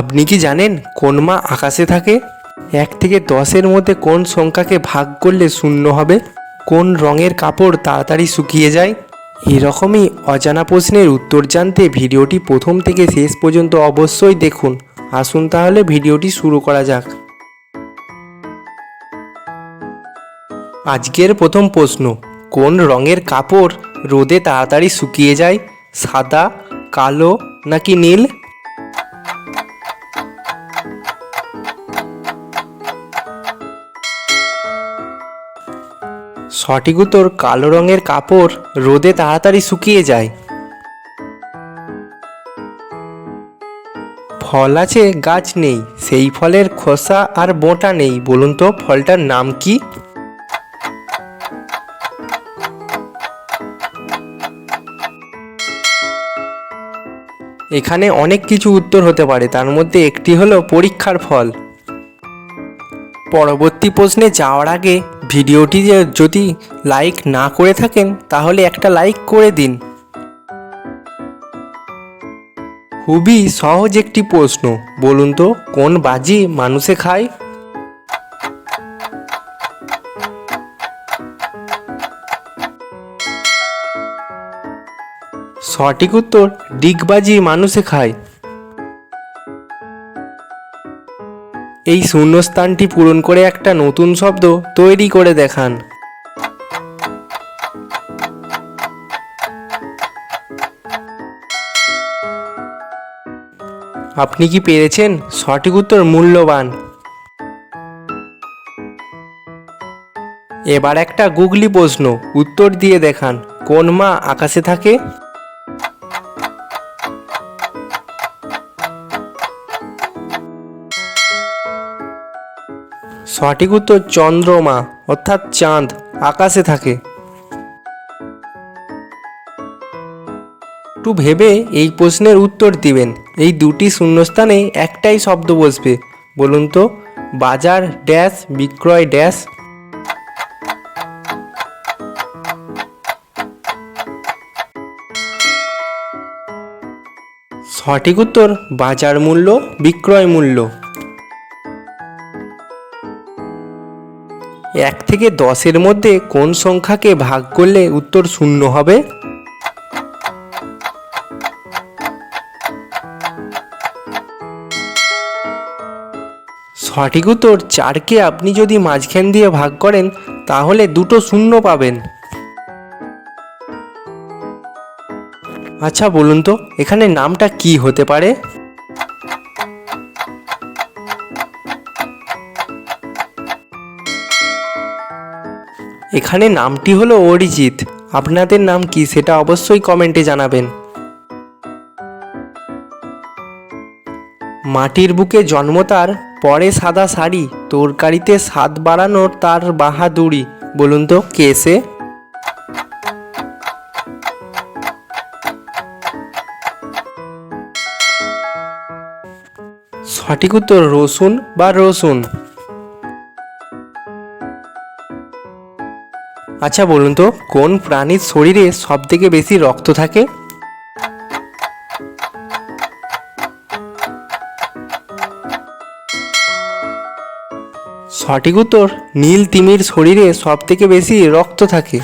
আপনি কি জানেন কোন মা আকাশে থাকে? এক থেকে দশের মধ্যে কোন সংখ্যাকে ভাগ করলে শূন্য হবে? কোন রঙের কাপড় তাড়াতাড়ি শুকিয়ে যায়? এরকমই অজানা প্রশ্নের উত্তর জানতে ভিডিওটি প্রথম থেকে শেষ পর্যন্ত অবশ্যই দেখুন। আসুন তাহলে ভিডিওটি শুরু করা যাক। আজকের প্রথম প্রশ্ন, কোন রঙের কাপড় রোদে তাড়াতাড়ি শুকিয়ে যায়? সাদা, কালো নাকি নীল? সঠিক উত্তর কালো রঙের কাপড় রোদে তাড়াতাড়ি শুকিয়ে যায়। ফল আছে, গাছ নেই, সেই ফলের খোসা আর বোঁটা নেই, বলুন তো ফলটার নাম কি? এখানে অনেক কিছু উত্তর হতে পারে, তার মধ্যে একটি হলো পরীক্ষার ফল। পরবর্তী প্রশ্নে যাওয়ার আগে ভিডিওটি যদি লাইক না করে থাকেন, তাহলে একটা লাইক করে দিন। খুবই সহজ একটি প্রশ্ন, বলুন তো, কোন বাজি মানুষে খায়? সঠিক উত্তর, ডিগবাজি মানুষে খায়। এই শূন্যস্থানটি পূরণ করে একটা নতুন শব্দ তৈরি করে দেখান। আপনি কি পেরেছেন? সঠিক উত্তর মূল্যবান। এবার একটা গুগলি প্রশ্ন, উত্তর দিয়ে দেখান। কোন মা আকাশে থাকে? সঠিক উত্তর চন্দ্রমা অর্থাৎ চাঁদ আকাশে থাকে। একটু ভেবে এই প্রশ্নের উত্তর দিবেন। এই দুটি শূন্যস্থানে একটাই শব্দ বসবে। বলুন তো, বাজার ড্যাশ, বিক্রয় ড্যাশ। সঠিক উত্তর বাজার মূল্য, বিক্রয় মূল্য। এক থেকে দশের মধ্যে কোন সংখ্যাকে ভাগ করলে উত্তর শূন্য হবে? সঠিক উত্তর চারকে আপনি যদি মাঝখান দিয়ে ভাগ করেন, তাহলে দুটো শূন্য পাবেন। আচ্ছা বলুন তো, এখানে নামটা কি হতে পারে? এখানে নামটি হলো অরিজিৎ। আপনাদের নাম কি সেটা অবশ্যই কমেন্টে জানাবেন। মাটির বুকে জন্ম তার, পরে সাদা শাড়ি, তরকারিতে স্বাদ বাড়ানোর তার বাহাদুরি। বলুন তো, কে সে? সঠিক উত্তর রসুন বা রসুন। আচ্ছা বলুন তো, কোন প্রাণীর শরীরে সব থেকে বেশি রক্ত থাকে? সঠিক উত্তর, নীল তিমির শরীরে সব থেকে বেশি রক্ত থাকে।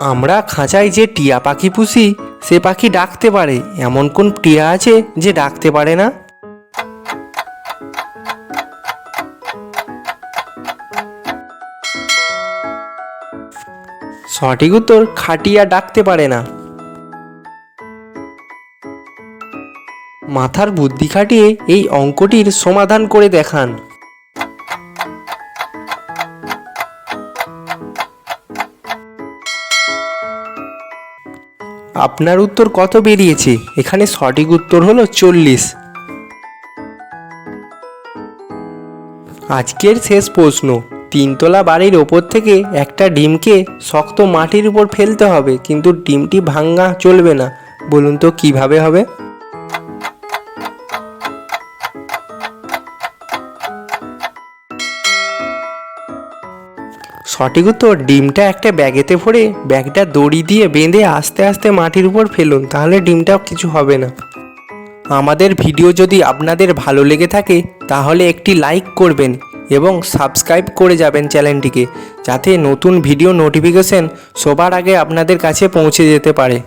আমরা খাঁচায় যে টিয়া পাখি পুষি, সে পাখি ডাকতে পারে। এমন কোন টিয়া আছে যে ডাকতে পারে না? সঠিক উত্তর খাটিয়া ডাকতে পারে না। মাথার বুদ্ধি খাটিয়ে এই অঙ্কটির সমাধান করে দেখান। আপনার উত্তর কত বেরিয়েছে? এখানে সঠিক উত্তর হলো চল্লিশ। আজকের শেষ প্রশ্ন। তিনতলা বাড়ির ওপর থেকে একটা ডিমকে শক্ত মাটির উপর ফেলতে হবে, কিন্তু ডিমটি ভাঙ্গা চলবে না। বলুন তো কীভাবে হবে? সঠিক উত্তর, ডিমটা একটা ব্যাগেতে ভরে ব্যাগটা দড়ি দিয়ে বেঁধে আস্তে আস্তে মাটির উপর ফেলুন, তাহলে ডিমটা কিছু হবে না। আমাদের ভিডিও যদি আপনাদের ভালো লেগে থাকে, তাহলে একটি লাইক করবেন। এবং সাবস্ক্রাইব করে যাবেন চ্যানেলটিকে, যাতে নতুন ভিডিও নোটিফিকেশন সবার আগে আপনাদের কাছে পৌঁছে যেতে পারে।